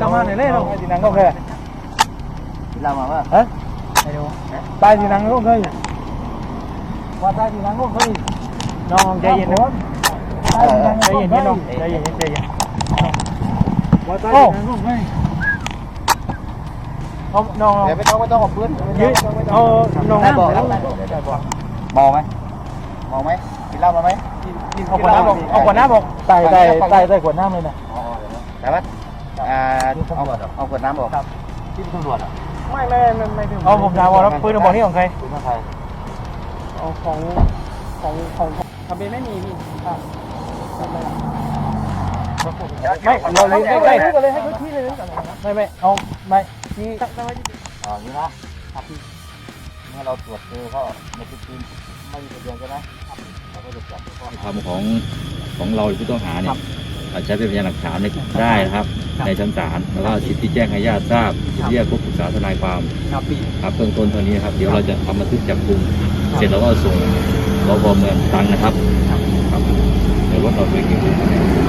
này lên không? Thì nắng không kìa. เรามาว่า Hả? Tay thì nắng không khơi. Qua tay thì nắng không khơi. Nó không chơi gì nữa. Tay thì nắng không khơi. không? Chơi gì chơi gì. Qua tay thì nắng không khơi. Không, nó เดี๋ยวไม่ต้องไม่ต้องขอบพื้น dưới ờ nó ได้บอก ngang แล้วได้บอกมองไหมมองไหมกิน เหล้ามาไหมเอาขวดน้ำบอกเอาขวดน้ำบอกใส่ใส่ใส่ใส่ขวดน้ำเลยนะอ๋อแต่ว่าอ่าเอาเอาขวดน้ำบอกครับที่ตำรวจอะไม่ไม่ไม่ไม่เอาผมถามว่าแล้วปืนกระบอกนี้ของใครคุณมาไทยของของของของทะเบียนไม่มีพี่ไม่เราเลยใกล้ๆเลยให้พื้นที่เลยไม่ไม่เอาไม่นี่อ๋ออย่างนี้นะเมื่อเราตรวจเจอก็ในที่จริงไม่มีทะเบียนใช่ไหมเราก็จะจับข้อหาคำของของเราผู้ต้องหาเนี่ยอาจใช้เป็นพยานหลักฐานในได้นะครับ ในชั้นศาลแล้วก็สิทธิแจ้งให้ญาติทราบสิทธิแยกพบปรึกษาทนายความครับพี่ครับเบื้องต้นเท่านี้ครับเดี๋ยวเราจะทำบันทึกจับกลุ่มเสร็จแล้วก็ส่งรพเมืองตรังนะครับครับเดี๋ยวรถเราไปเก็บ